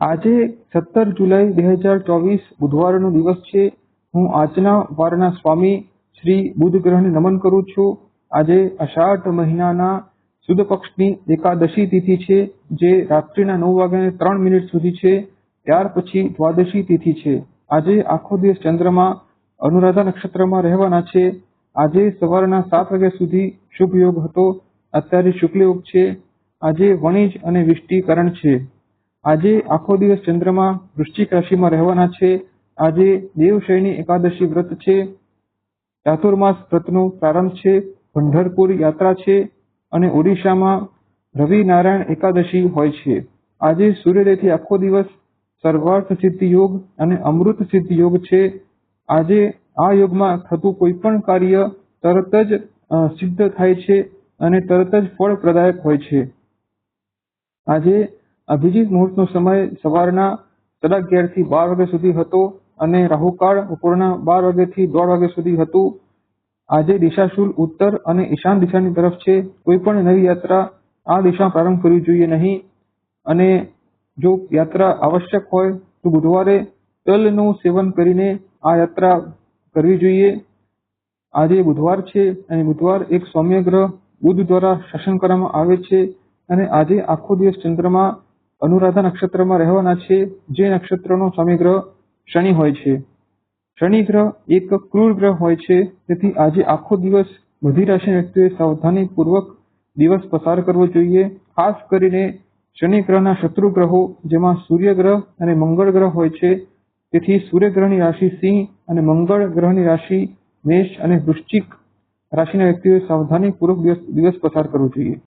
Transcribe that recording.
આજે સત્તર જુલાઈ બે હજાર ચોવીસ બુધવારનો દિવસ છે. હું આજના વારના સ્વામી શ્રી બુધ ગ્રહને નમન કરું છું. આજે અષાઢ મહિનાના સુદ પક્ષની એકાદશી તિથિ છે, જે રાત્રિના નવ વાગ્યાને ત્રણ મિનિટ સુધી છે. ત્યાર પછી દ્વાદશી તિથિ છે. આજે આખો દિવસ ચંદ્રમાં, અનુરાધા નક્ષત્રમાં રહેવાના છે. આજે સવારના સાત વાગ્યા સુધી શુભ યોગ હતો. અત્યારે શુક્લ યોગ છે. આજે વણિજ અને વિષ્ટિકરણ છે. આજે આખો દિવસ ચંદ્રમાં વૃશ્ચિક રાશિમાં રહેવાના છે. આજે દેવશયની એકાદશી વ્રત છે. ચાતુર્માસ વ્રતનો પ્રારંભ છે. પંઢરપુર યાત્રા છે અને ઓડિશામાં રવિ નારાયણ એકાદશી હોય છે. આજે સૂર્યોદયથી આખો દિવસ સર્વાર્થ સિદ્ધિ યોગ અને અમૃત સિદ્ધિ યોગ છે. આજે આ યોગમાં થતું કોઈ પણ કાર્ય તરત જ સિદ્ધ થાય છે અને તરત જ ફળ પ્રદાયક હોય છે. આજે અભિજીત મુહૂર્તનો સમય સવારના સાડા અગિયારથી બાર વાગ્યા સુધી હતો અને રાહુકાળ બપોરના બાર વાગ્યાથી દોઢ વાગ્યા સુધી હતું. આજે દિશાશુલ ઉત્તર અને ઈશાન દિશાની તરફ છે. કોઈ પણ નવી યાત્રા આ દિશામાં પ્રારંભ કરવી જોઈએ નહીં. અને જો યાત્રા આવશ્યક હોય તો બુધવારે તલનું સેવન કરીને આ યાત્રા કરવી જોઈએ. આજે બુધવાર છે અને બુધવાર એક સૌમ્ય ગ્રહ બુધ દ્વારા શાસન કરવામાં આવે છે અને આજે આખો દિવસ ચંદ્રમાં અનુરાધા નક્ષત્રમાં રહેવાના છે. જે નક્ષત્રનો સમયગ્રહ ગ્રહ શનિ હોય છે. શનિ ગ્રહ એક ક્રૂર ગ્રહ હોય છે. તેથી આજે આખો દિવસ બધી રાશિના વ્યક્તિઓએ સાવધાનીપૂર્વક દિવસ પસાર કરવો જોઈએ. ખાસ કરીને શનિ ગ્રહના શત્રુ ગ્રહો, જેમાં સૂર્ય ગ્રહ અને મંગળ ગ્રહ હોય છે. તેથી સૂર્ય ગ્રહની રાશિ સિંહ અને મંગળ ગ્રહની રાશિ મેષ અને વૃશ્ચિક રાશિના વ્યક્તિઓએ સાવધાનીપૂર્વક દિવસ પસાર કરવો જોઈએ.